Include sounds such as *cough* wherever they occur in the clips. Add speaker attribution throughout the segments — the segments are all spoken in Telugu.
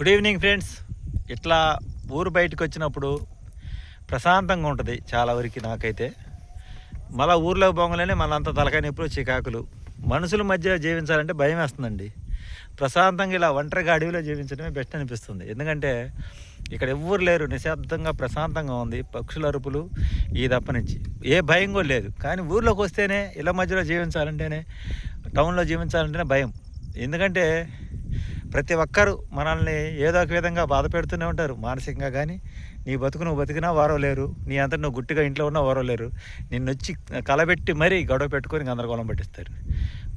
Speaker 1: గుడ్ ఈవినింగ్ ఫ్రెండ్స్ ఇట్లా ఊరు బయటకు వచ్చినప్పుడు ప్రశాంతంగా ఉంటుంది చాలా వరకు నాకైతే. మళ్ళా ఊర్లోకి పోగలేనే మళ్ళంతా తలకాయ నొప్పులు చికాకులు. మనుషుల మధ్య జీవించాలంటే భయం వేస్తుందండి. ప్రశాంతంగా ఇలా ఒంటరిగా అడవిలో జీవించడమే బెస్ట్ అనిపిస్తుంది. ఎందుకంటే ఇక్కడ ఎవ్వరు లేరు. నిశ్శబ్దంగా ప్రశాంతంగా ఉంది. పక్షుల అరుపులు ఈ తప్పనిచ్చి ఏ భయం కూడా లేదు. కానీ ఊర్లోకి వస్తేనే ఇళ్ళ మధ్యలో జీవించాలంటేనే టౌన్లో జీవించాలంటేనే భయం. ఎందుకంటే ప్రతి ఒక్కరు మనల్ని ఏదో ఒక విధంగా బాధ పెడుతూనే ఉంటారు. మానసికంగా కానీ నీ బతుకు నువ్వు బతికినా వారో లేరు నీ అంతా నువ్వు గుట్టిగా ఇంట్లో ఉన్నా వారో లేరు నిన్ను వచ్చి కలబెట్టి మరీ గొడవ పెట్టుకొని గందరగోళం పట్టిస్తారు.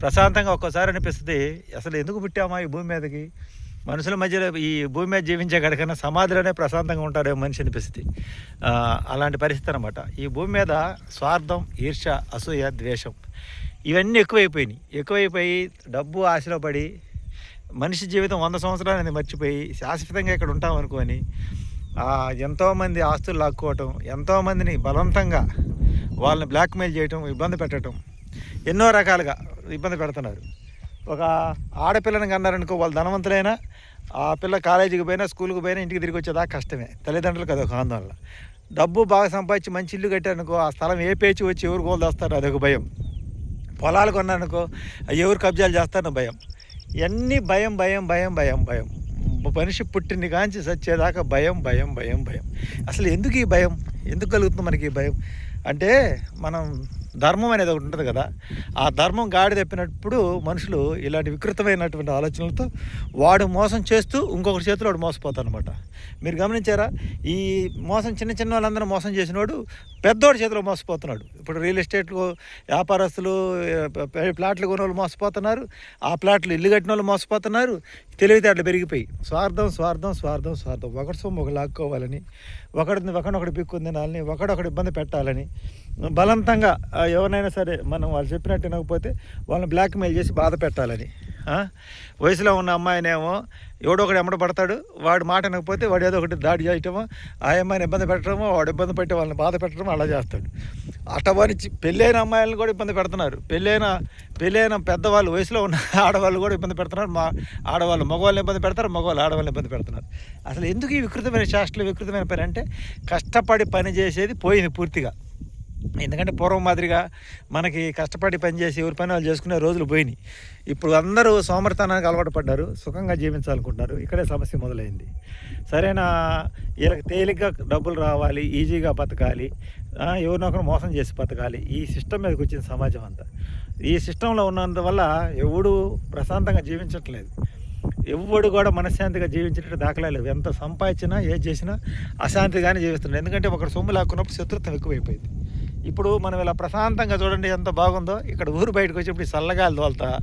Speaker 1: ప్రశాంతంగా ఒక్కోసారి అనిపిస్తుంది అసలు ఎందుకు పుట్టామా ఈ భూమి మీదకి? మనుషుల మధ్యలో ఈ భూమి మీద జీవించే గడికన్నా సమాధిలోనే ప్రశాంతంగా ఉంటాడేమో మనిషి అనిపిస్తుంది. అలాంటి పరిస్థితి అనమాట ఈ భూమి మీద స్వార్థం ఈర్ష అసూయ ద్వేషం ఇవన్నీ ఎక్కువైపోయినాయి. ఎక్కువైపోయి డబ్బు ఆశలో పడి మనిషి జీవితం వంద సంవత్సరాలు అనేది మర్చిపోయి శాశ్వతంగా ఇక్కడ ఉంటాం అనుకొని ఎంతోమంది ఆస్తులు లాక్కోవటం ఎంతోమందిని బలవంతంగా వాళ్ళని బ్లాక్మెయిల్ చేయటం ఇబ్బంది పెట్టడం ఎన్నో రకాలుగా ఇబ్బంది పెడుతున్నారు. ఒక ఆడపిల్లని కన్నారనుకో వాళ్ళు ధనవంతులైనా ఆ పిల్ల కాలేజీకి పోయినా స్కూల్కి పోయినా ఇంటికి తిరిగి వచ్చేదాకా కష్టమే. తల్లిదండ్రులకు అదొక ఆందోళన డబ్బు బాగా సంపాదించి మంచి ఇల్లు కట్టారనుకో ఆ స్థలం ఏ పేచి వచ్చి ఎవరు గోలు చేస్తారు అదొక భయం. పొలాలు కొన్నారనుకో ఎవరు కబ్జాలు చేస్తారో భయం. ఇవన్నీ భయం భయం భయం భయం భయం. మనిషి పుట్టిన కాంచి సచ్చేదాకా భయం భయం భయం భయం. అసలు ఎందుకు ఈ భయం? ఎందుకు కలుగుతుంది మనకి ఈ భయం? అంటే మనం ధర్మం అనేది ఒకటి ఉంటుంది కదా. ఆ ధర్మం గాడి తప్పినప్పుడు మనుషులు ఇలాంటి వికృతమైనటువంటి ఆలోచనలతో వాడు మోసం చేస్తూ ఇంకొకటి చేతిలో వాడు మోసపోతాడు అనమాట మీరు గమనించారా? ఈ మోసం చిన్న చిన్న వాళ్ళందరూ మోసం చేసినోడు పెద్దోడి చేతిలో మోసపోతున్నాడు. ఇప్పుడు రియల్ ఎస్టేట్ వ్యాపారస్తులు ప్లాట్లు కొనే వాళ్ళు మోసపోతున్నారు. ఆ ప్లాట్లు ఇల్లు కట్టిన వాళ్ళు మోసపోతున్నారు. తెలివితేటలు పెరిగిపోయి. స్వార్థం స్వార్థం స్వార్థం స్వార్థం. ఒకటి సొమ్ము ఒక లాక్కోవాలని ఒకడిని ఒకటి పిక్కుంది తినాలని ఒకడొకటి ఇబ్బంది పెట్టాలని బలవంతంగా ఎవరినైనా సరే మనం వాళ్ళు చెప్పినట్టు వినకపోతే వాళ్ళని బ్లాక్మెయిల్ చేసి బాధ పెట్టాలని. వయసులో ఉన్న అమ్మాయినేమో ఎవడో ఒకటి ఎమ్మడ పడతాడు వాడు మాట వినకపోతే వాడు ఏదో ఒకటి దాడి చేయటమో ఆ అమ్మాయిని ఇబ్బంది పెట్టడమో వాడు ఇబ్బంది పెట్టి వాళ్ళని బాధ పెట్టడం అలా చేస్తాడు. అటవరించి పెళ్ళైన అమ్మాయిలను కూడా ఇబ్బంది పెడుతున్నారు. పెళ్ళైన పెళ్ళైన పెద్దవాళ్ళు వయసులో ఉన్న *laughs* ఆడవాళ్ళు కూడా ఇబ్బంది పెడుతున్నారు. మా ఆడవాళ్ళు మగవాళ్ళని ఇబ్బంది పెడతారు మగవాళ్ళు ఆడవాళ్ళని ఇబ్బంది పెడుతున్నారు. అసలు ఎందుకు ఈ వికృతమైన శాస్త్రాలు వికృతమైన పని అంటే కష్టపడి పని చేసేది పోయింది పూర్తిగా. ఎందుకంటే పూర్వం మాదిరిగా మనకి కష్టపడి పనిచేసి ఎవరి పని వాళ్ళు చేసుకునే రోజులు పోయినాయి. ఇప్పుడు అందరూ సోమరితనానికి అలవాటు పడ్డారు సుఖంగా జీవించాలనుకుంటున్నారు. ఇక్కడే సమస్య మొదలైంది. సరైన వీళ్ళకి తేలిగ్గా డబ్బులు రావాలి ఈజీగా బతకాలి ఎవరినొకరు మోసం చేసి బతకాలి. ఈ సిస్టమ్ మీదకి వచ్చింది సమాజం అంతా. ఈ సిస్టంలో ఉన్నందువల్ల ఎవడు ప్రశాంతంగా జీవించట్లేదు. ఎవడు కూడా మనశ్శాంతిగా జీవించినట్టు దాఖలా ఎంత సంపాదించినా ఏది చేసినా అశాంతిగానే జీవిస్తున్నాడు. ఎందుకంటే ఒకరు సొమ్ము లాక్కున్నప్పుడు శత్రుత్వం ఎక్కువైపోయింది. ఇప్పుడు మనం ఇలా ప్రశాంతంగా చూడండి ఎంత బాగుందో. ఇక్కడ ఊరు బయటకు వచ్చి చల్లగాలి తోలుతా.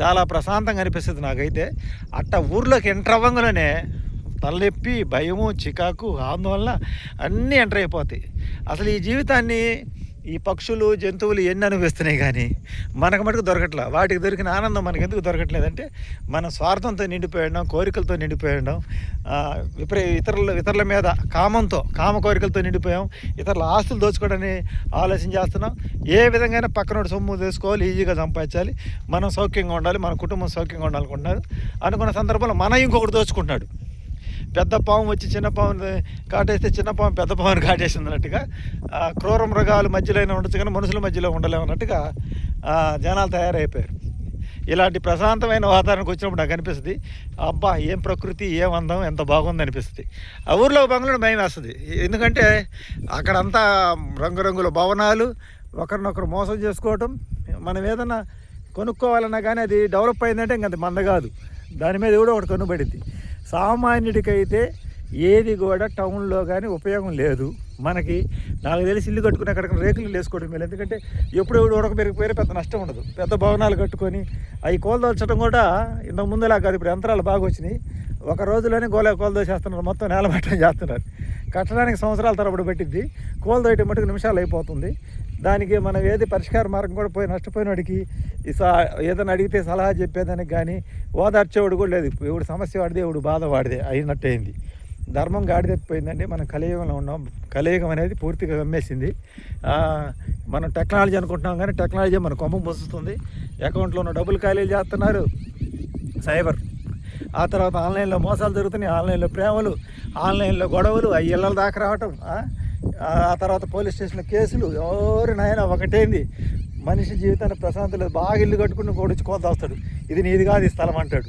Speaker 1: చాలా ప్రశాంతంగా అనిపిస్తుంది నాకైతే. అట్ట ఊర్లోకి ఎంటర్ అవ్వంగానే తలనొప్పి భయము చికాకు ఆందోళన అన్నీ ఎంటర్ అయిపోతాయి. అసలు ఈ జీవితాన్ని ఈ పక్షులు జంతువులు ఎన్ని అనిపిస్తున్నాయి కానీ మనకు మటుకు దొరకట్లా. వాటికి దొరికిన ఆనందం మనకు ఎందుకు దొరకట్లేదంటే మన స్వార్థంతో నిండిపోయడం కోరికలతో నిండిపోయడం విపరీ ఇతరుల ఇతరుల మీద కామంతో కామ కోరికలతో నిండిపోయాం ఇతరుల ఆస్తులు దోచుకోవడని ఆలోచన చేస్తున్నాం. ఏ విధంగా పక్కనోడు సొమ్ము తీసుకోవాలి ఈజీగా సంపాదించాలి మనం సౌఖ్యంగా ఉండాలి మన కుటుంబం సౌఖ్యంగా ఉండాలనుకుంటున్నారు. అనుకున్న సందర్భంలో మనం ఇంకొకటి దోచుకుంటున్నాడు. పెద్ద పాము వచ్చి చిన్న పాముని కాటేస్తే చిన్న పాము పెద్ద పాముని కాటేసింది అన్నట్టుగా క్రూర మృగాలు మధ్యలో అయినా ఉండొచ్చు కానీ మనుషుల మధ్యలో ఉండలేము అన్నట్టుగా జనాలు తయారైపోయారు. ఇలాంటి ప్రశాంతమైన వాతావరణానికి వచ్చినప్పుడు నాకు అనిపిస్తుంది అబ్బా ఏం ప్రకృతి ఏం అందం ఎంత బాగుంది అనిపిస్తుంది. ఆ ఊర్లో బంగ్లాలో భయం వేస్తుంది. ఎందుకంటే అక్కడంతా రంగురంగుల భవనాలు ఒకరినొకరు మోసం చేసుకోవటం మనం ఏదన్నా కొనుక్కోవాలన్నా కానీ అది డెవలప్ అయిందంటే ఇంక అది మంద కాదు. దాని మీద కూడా ఒకటి కనుబడింది సామాన్యుడికైతే ఏది కూడా టౌన్లో కానీ ఉపయోగం లేదు. మనకి నాకు తెలిసి ఇల్లు కట్టుకుని అక్కడ రేకులు వేసుకోవడం మేలు. ఎందుకంటే ఎప్పుడు ఉడక పెరిగిపోయినా పెద్ద నష్టం ఉండదు. పెద్ద భవనాలు కట్టుకొని అవి కోల్దోల్చడం కూడా ఇంతకు ముందులా కాదు ఇప్పుడు యంత్రాలు బాగా వచ్చినాయి. ఒక రోజులోనే గోల కోల్దోసేస్తున్నారు మొత్తం నేలమట్టం చేస్తున్నారు. కట్టడానికి సంవత్సరాల తరబడి పట్టిద్ది. కోల్దోయటం మటుకు నిమిషాలు అయిపోతుంది. దానికి మనం ఏది పరిష్కార మార్గం కూడా పోయి నష్టపోయినవాడికి ఈ ఏదైనా అడిగితే సలహా చెప్పేదానికి కానీ ఓదార్చేవాడు కూడా లేదు. ఎవడు సమస్య వాడిదే ఎవడు బాధ వాడిదే అయినట్టయింది. ధర్మం గాడి తప్పిపోయిందండి మనం కలియుగంలో ఉన్నాం. కలియుగం అనేది పూర్తిగా గమ్మేసింది. మనం టెక్నాలజీ అనుకుంటున్నాం కానీ టెక్నాలజీ మన కొమ్మ ముస్తుంది. అకౌంట్లో ఉన్న డబ్బులు ఖాళీలు చేస్తున్నారు. సైబర్.
Speaker 2: ఆ తర్వాత ఆన్లైన్లో మోసాలు జరుగుతున్నాయి. ఆన్లైన్లో ప్రేమలు ఆన్లైన్లో గొడవలు అవి ఇళ్ళ దాకా రావటం ఆ? తర్వాత పోలీస్ స్టేషన్లో కేసులు. ఎవరు నాయన ఒకటేంది? మనిషి జీవితాన్ని ప్రశాంతం లేదు బాగా ఇల్లు కట్టుకుని కూడా వచ్చి వస్తాడు ఇది నీది కాదు ఈ స్థలం అంటాడు.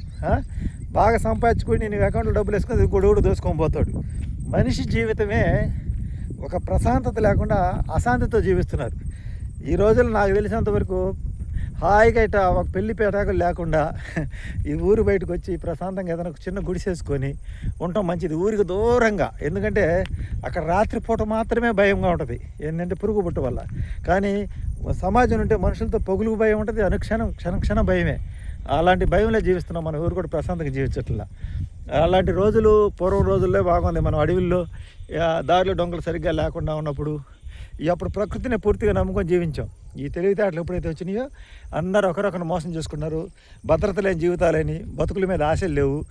Speaker 2: బాగా సంపాదించుకుని నేను అకౌంట్లో డబ్బులు వేసుకొని గొడుగుడు కూడా దోసుకొని పోతాడు. మనిషి జీవితమే ఒక ప్రశాంతత లేకుండా అశాంతితో జీవిస్తున్నారు. ఈ రోజుల్లో నాకు తెలిసినంతవరకు హాయిగా ఇట ఒక పెళ్ళి పేటాకులు లేకుండా ఈ ఊరు బయటకు వచ్చి ప్రశాంతంగా ఏదైనా ఒక చిన్న గుడిసేసుకొని ఉండటం మంచిది. ఊరికి దూరంగా. ఎందుకంటే అక్కడ రాత్రిపూట మాత్రమే భయంగా ఉంటుంది. ఏంటంటే పురుగు పుట్టు వల్ల. కానీ సమాజం ఉంటే మనుషులతో పొగులు భయం ఉంటుంది. అనుక్షణం క్షణం క్షణం భయమే. అలాంటి భయంలో జీవిస్తున్నాం మన ఊరు కూడా ప్రశాంతంగా జీవించట్లా. అలాంటి రోజులు పూర్వం రోజుల్లో బాగుంది. మనం అడవుల్లో దారిలో డొంకలు సరిగ్గా లేకుండా ఉన్నప్పుడు అప్పుడు ప్రకృతిని పూర్తిగా నమ్ముకొని జీవించాం. ఈ తెలివితేటలు ఎప్పుడైతే వచ్చినాయో అందరూ ఒకరొకరు మోసం చేసుకున్నారు. భద్రత లేని జీవితాలని బతుకుల మీద ఆశలు లేవు.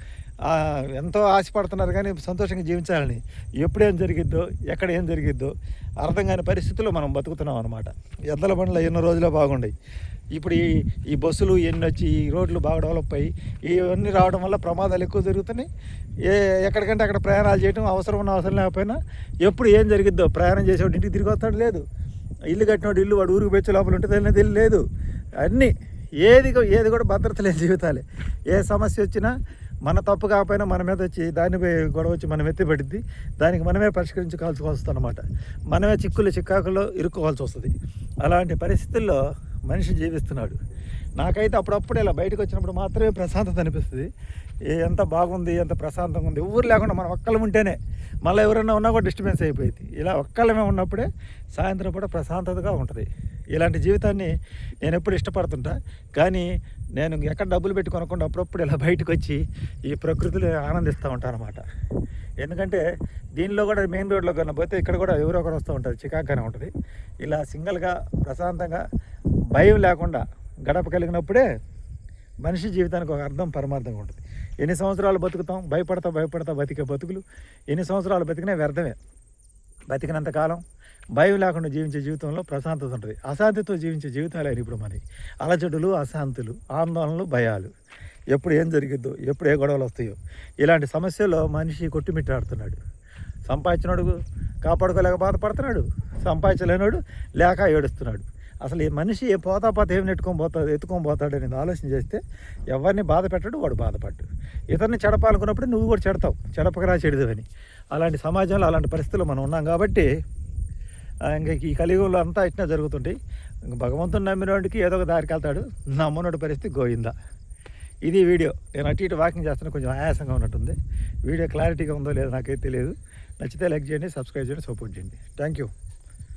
Speaker 2: ఎంతో ఆశపడుతున్నారు కానీ సంతోషంగా జీవించాలని ఎప్పుడేం జరిగిద్దో ఎక్కడ ఏం జరిగిద్దో అర్థం కాని పరిస్థితుల్లో మనం బతుకుతున్నాం అనమాట ఎద్దల బండ్లు ఎన్నో రోజులు బాగుండేవి ఇప్పుడు ఈ ఈ బస్సులు ఎన్ని వచ్చి ఈ రోడ్లు బాగా డెవలప్ అయ్యి ఇవన్నీ రావడం వల్ల ప్రమాదాలు ఎక్కువ జరుగుతున్నాయి. ఏ ఎక్కడికంటే అక్కడ ప్రయాణాలు చేయడం అవసరం ఉన్న అవసరం లేకపోయినా ఎప్పుడు ఏం జరిగిద్దో ప్రయాణం చేసేవాడు ఇంటికి తిరిగి వస్తాడు లేదు. ఇల్లు కట్టినోడు ఇల్లు వాడు ఊరికి పెంచే లోపల ఉంటుంది తెలియదు లేదు అన్నీ ఏది ఏది కూడా భద్రత లేని జీవితాలే. ఏ సమస్య వచ్చినా మన తప్పు కాకపోయినా మన మీద వచ్చి దానిపై గొడవ వచ్చి మనం ఎత్తిపడిద్ది. దానికి మనమే పరిష్కరించుకోవాల్సి వస్తుంది అనమాట మనమే చిక్కులు చిక్కాకుల్లో ఇరుక్కోవాల్సి వస్తుంది. అలాంటి పరిస్థితుల్లో మనిషి జీవిస్తున్నాడు. నాకైతే అప్పుడప్పుడు ఇలా బయటకు వచ్చినప్పుడు మాత్రమే ప్రశాంతత అనిపిస్తుంది. ఎంత బాగుంది ఎంత ప్రశాంతంగా ఉంది. ఊరు లేకుండా మనం ఒక్కళ్ళు ఉంటేనే మళ్ళీ ఎవరైనా ఉన్నా కూడా డిస్టర్బెన్స్ అయిపోయింది ఇలా ఒక్కళ్ళమే ఉన్నప్పుడే సాయంత్రం పూట ప్రశాంతతగా ఉంటుంది. ఇలాంటి జీవితాన్ని నేను ఎప్పుడు ఇష్టపడుతుంటా. కానీ నేను ఎక్కడ డబ్బులు పెట్టి కొనకుండా అప్పుడప్పుడు ఇలా బయటకు వచ్చి ఈ ప్రకృతిలో ఆనందిస్తూ ఉంటాను అనమాట ఎందుకంటే దీనిలో కూడా మెయిన్ రోడ్లో కన్నా పోతే ఇక్కడ కూడా ఎవరో ఒకరు వస్తూ ఉంటారు. చికాకానే ఉంటుంది. ఇలా సింగిల్గా ప్రశాంతంగా భయం లేకుండా గడప కలిగినప్పుడే మనిషి జీవితానికి ఒక అర్థం పరమార్థంగా ఉంటుంది. ఎన్ని సంవత్సరాలు బతుకుతాం? భయపడతా భయపడతా బతికే బతుకులు. ఎన్ని సంవత్సరాలు బతికినా వ్యర్థమే. బతికినంత కాలం భయం లేకుండా జీవించే జీవితంలో ప్రశాంతత ఉంటుంది. అశాంతితో జీవించే జీవితాలే ఇప్పుడు మనకి అలజడులు అశాంతులు ఆందోళనలు భయాలు. ఎప్పుడు ఏం జరిగిద్దో ఎప్పుడు ఏ గొడవలు వస్తాయో. ఇలాంటి సమస్యల్లో మనిషి కొట్టుమిట్టాడుతున్నాడు. సంపాదించినోడు కాపాడుకోలేక బాధపడుతున్నాడు. సంపాదించలేనోడు లేక ఏడుస్తున్నాడు. అసలు ఈ మనిషి ఏ పోతా పోతా ఏం నెట్టుకొని పోతాడు ఎత్తుకొని పోతాడు అనేది ఆలోచన చేస్తే ఎవరిని బాధ పెట్టడు వాడు బాధపడ్డు. ఇతరుని చెడపాలనుకున్నప్పుడు నువ్వు కూడా చెడతావు చెడపకరా చెడుదని అలాంటి సమాజంలో అలాంటి పరిస్థితుల్లో మనం ఉన్నాం కాబట్టి ఇంకా ఈ కలియుగంలో అంతా ఇట్లా జరుగుతుంటాయి. ఇంక భగవంతుని నమ్మినోడికి ఏదో ఒక దారికి వెళ్తాడు నమ్మనోడి పరిస్థితి గోయిందా ఇది వీడియో. నేను అటు ఇటు వాకింగ్ చేస్తున్నా కొంచెం ఆయాసంగా ఉన్నట్టుంది. వీడియో క్లారిటీగా ఉందో లేదో నాకైతే తెలియదు. నచ్చితే లైక్ చేయండి సబ్స్క్రైబ్ చేయండి సపోర్ట్ చేయండి. Thank you.